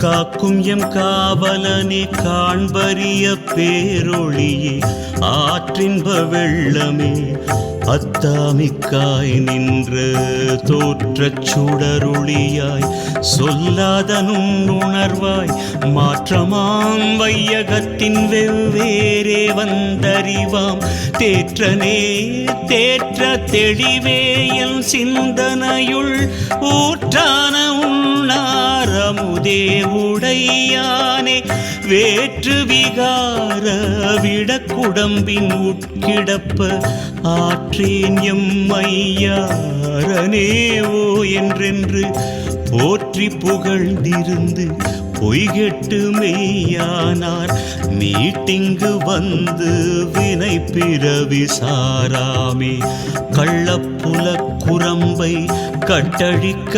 காக்கும் எம் காவலனே காண்பறிய பேரொழியே ஆற்றின்ப வெள்ளமே அத்தாமிக்காய் நின்று தோற்றச் சுடருளியாய் சொல்லாதனும் உணர்வாய் மாற்றமாம் வையகத்தின் வெவ்வேறே வந்தறிவாம் தேற்றனே தேற்ற தெளிவேயல் சிந்தனையுள் ஊற்றான உண்ணாரமுதே உடையானே வேற்று விகார விடக்குடம்பின் உட்கிடப்ப ஆற்றேன் எம் ஐயாரனே ஓ என்றென்று போற்றி புகழ்ந்திருந்து பொய்கெட்டு மெய்யானார். மீட்டிங்கு வந்து வினை பிறவி சாராமே கள்ளப்புல குரம்பை கட்டழிக்க